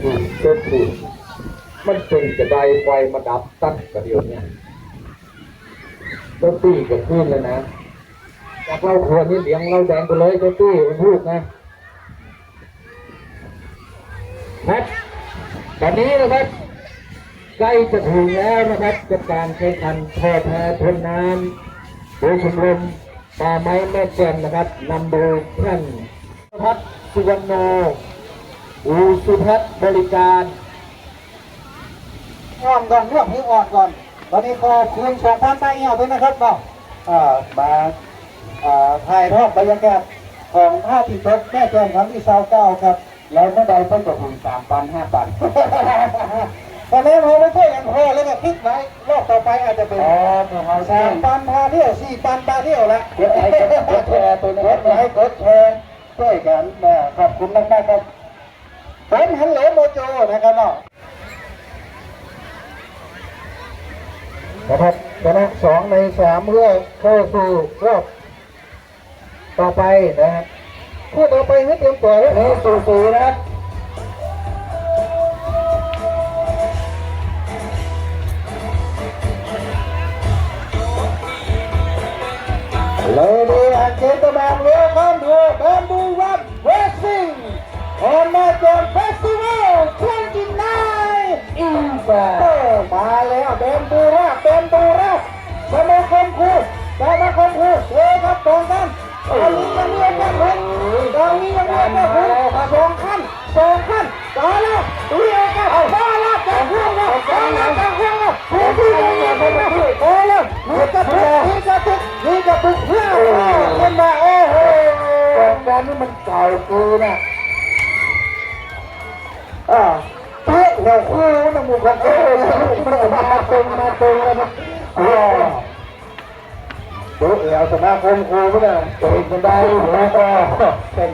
คืนมันเป็นจะได้ไฟมาดับตั้งกระเดียวเนี่ยเจ้าตี้กับคืนแล้วนะจากเราควรนี่เลี้ยงเราแดงไปเลยเจ้าตี้มันพูดนะครับตอนนี้นะครับใกล้จะถึงแล้วนะครับกับการแข่งขันทอดแพทนน้ำโดยชมรมป่าไม้แม่แจ่มนะครับนำโดยท่านพัฒน์สุวรรณโน อูสุพัฒน์บริการอ่อนก่อนเรื่องนี้อ่อนก่อน ตอนนี้ขอบคุณสองพันใบเหี่ยวด้วยนะครับเนาะอ่ามาอ่าถ่ายทอดบรรยากาศของภาพที่ตกแม่แจ่มครั้งที่เศร้าเก้าครับ แล้วเมื่อใดเพิ่งจะถึงสามปันห้าปันตอนนี้เราไม่ช่วยกันพอแล้วก็คิดไว้รอบต่อไปอาจจะเป็นอ๋อของเราใช่สามปันพาเที่ยวสี่ปันพาเที่ยวละกดไลค์กดแชร์ตัวนี้กดไลค์กดแชร์ช่วยกันนะขอบคุณมากๆครับ เป็นฮัลโหลโมโจนะครับเนาะนะครับชนะสองในสามเพื่อเข้าสู่รอบต่อไปนะครับคู่ต่อไปให้เตรียมตัวไว้นี่สู่สู่นะครับ Ladies and gentlemen, welcome to Bamboo Run Racing มาแล้วเบมบูราเบมบูราสมาคมครูสมาคมครูเจอครับตรงกันตอนนี้ยังเรียนกันเลยตอนนี้ยังเรียนกันเลยสองขั้นสองขั้นต่อแล้วเรียนกันต่อแล้วจากเครื่องแล้วต่อแล้วจากเครื่องแล้วเพื่อที่จะเรียนกันเลยต่อแล้วนี่กระตุกนี่กระตุกนี่กระตุกเพื่อขึ้นมาโอ้โหกองการนี่มันเก่าเกินอะอ่า เฮ้ยเราคู่นะหมู่กันเออมันมาตรงมาตรงแล้วนะอ๋อดูแล้วสมาคมครูก็ได้เก่งกันได้แล้วก็เป็น